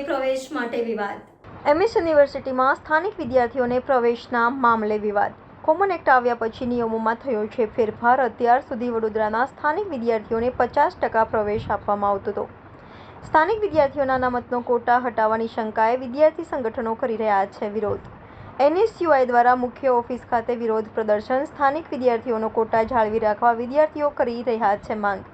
પ્રવેશ માટે વિવાદ. એમએસ યુનિવર્સિટીમાં સ્થાનિક વિદ્યાર્થીઓને પ્રવેશના મામલે વિવાદ. કોમન એક્ટ આવ્યા પછી નિયમોમાં થયો છે ફેરફાર. અત્યાર સુધી વડોદરાના સ્થાનિક વિદ્યાર્થીઓને પચાસ ટકા પ્રવેશ આપવામાં આવતો હતો. સ્થાનિક વિદ્યાર્થીઓના અનામતનો કોટા હટાવવાની શંકાએ વિદ્યાર્થી સંગઠનો કરી રહ્યા છે વિરોધ. એનએસયુઆઈ દ્વારા મુખ્ય ઓફિસ ખાતે વિરોધ પ્રદર્શન. સ્થાનિક વિદ્યાર્થીઓનો કોટા જાળવી રાખવા વિદ્યાર્થીઓ કરી રહ્યા છે માંગ.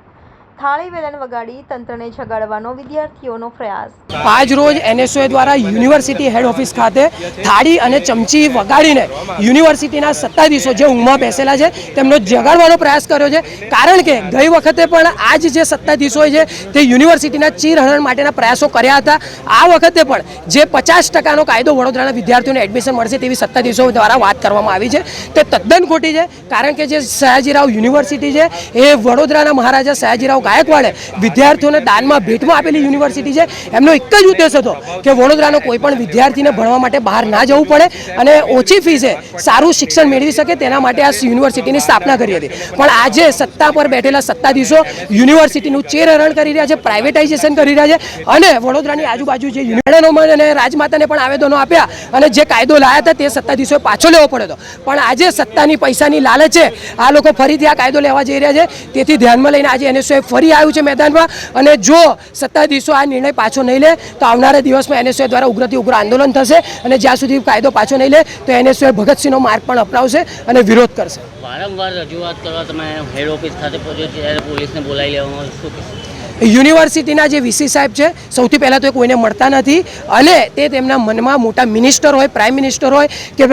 થાળી વેલણ વગાડી તંત્રને જગાડવાનો વિદ્યાર્થીઓનો પ્રયાસ. આજ રોજ એનએસઓએ દ્વારા યુનિવર્સિટી હેડ ઓફિસ ખાતે થાળી અને ચમચી વગાડીને યુનિવર્સિટીના સત્તાધીશો જે ઊંઘમાં બેસેલા છે, તેમનો જગાડવાનો પ્રયાસ કર્યો છે. કારણ કે ગઈ વખતે પણ આજ જ જે સત્તાધીશો છે તે યુનિવર્સિટીના ચીરહરણ માટેના પ્રયાસો કર્યા હતા, આ વખતે પણ જે પચાસ ટકાનો કાયદો વડોદરાના વિદ્યાર્થીઓને એડમિશન મળશે તેવી સત્તાધીશો દ્વારા વાત કરવામાં આવી છે. તે તદ્દન ખોટી છે, કારણ કે જે સયાજીરાવ યુનિવર્સિટી છે, એ વડોદરાના મહારાજા સયાજીરાવ ગાયકવાડે વિદ્યાર્થીઓને દાનમાં ભેટમાં આપેલી યુનિવર્સિટી છે. એમનો એક જ ઉદ્દેશ હતો કે વડોદરાનો કોઈ પણ વિદ્યાર્થીને ભણવા માટે બહાર ના જવું પડે અને ઓછી ફીસે સારું શિક્ષણ મેળવી શકે તેના માટે આ યુનિવર્સિટીની સ્થાપના કરી હતી. પણ આજે સત્તા પર બેઠેલા સત્તાધીશો યુનિવર્સિટીનું ચેરહરણ કરી રહ્યા છે પ્રાઇવેટાઇઝેશન કરી રહ્યા છે અને વડોદરાની આજુબાજુ જે યુનિયનોમાં અને રાજમાતાને પણ આવેદનો આપ્યા અને જે કાયદો લાયા હતા તે સત્તાધીશોએ પાછો લેવો પડ્યો પણ આજે સત્તાની પૈસાની લાલચે આ લોકો ફરીથી આ કાયદો લેવા જઈ રહ્યા છે. તેથી ધ્યાનમાં લઈને આજે એનએસઓએ ફરી આવ્યું છે મેદાનમાં અને જો સત્તાધીશો આ નિર્ણય પાછો નહીં લે, તો આવનારા દિવસમાં એનએસઓએ દ્વારા ઉગ્રથી ઉગ્ર આંદોલન થશે અને જ્યાં સુધી કાયદો પાછો નહીં લે, તો એનએસઓએ ભગતસિંહનો માર્ગ પણ અપનાવશે અને વિરોધ કરશે. વારંવાર રજૂઆત કરવા તમે હેડ ઓફિસ ખાતે પહોંચ્યો ત્યારે પોલીસને બોલાવી લેવામાં શું યુનિવર્સિટીના જે વીસી સાહેબ છે, સૌથી પહેલાં તો એ કોઈને મળતા નથી. અને તે તેમના મનમાં મોટા મિનિસ્ટર હોય, પ્રાઇમ મિનિસ્ટર હોય, કે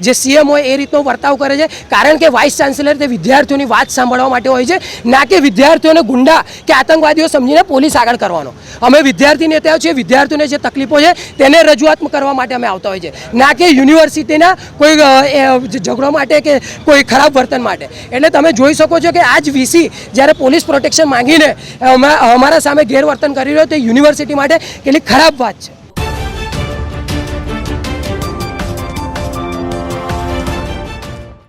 જે સીએમ હોય, એ રીતનો વર્તાવ કરે છે. કારણ કે વાઇસ ચાન્સેલર તે વિદ્યાર્થીઓની વાત સાંભળવા માટે હોય છે. ના કે વિદ્યાર્થીઓને ગુંડા કે આતંકવાદીઓ સમજીને પોલીસ આગળ કરવાનો. અમે વિદ્યાર્થી નેતાઓ છીએ, વિદ્યાર્થીઓને જે તકલીફો છે, તેને રજૂઆત કરવા માટે અમે આવતા હોય છે. ના કે યુનિવર્સિટીના કોઈ ઝઘડો માટે કે કોઈ ખરાબ વર્તન માટે. એટલે તમે જોઈ શકો છો કે આજ વીસી જ્યારે પોલીસ પ્રોટેક્શન માંગીને અમા- અમારા સામે ગેરવર્તન કરી રહ્યો તે યુનિવર્સિટી માટે કેટલી ખરાબ વાત છે.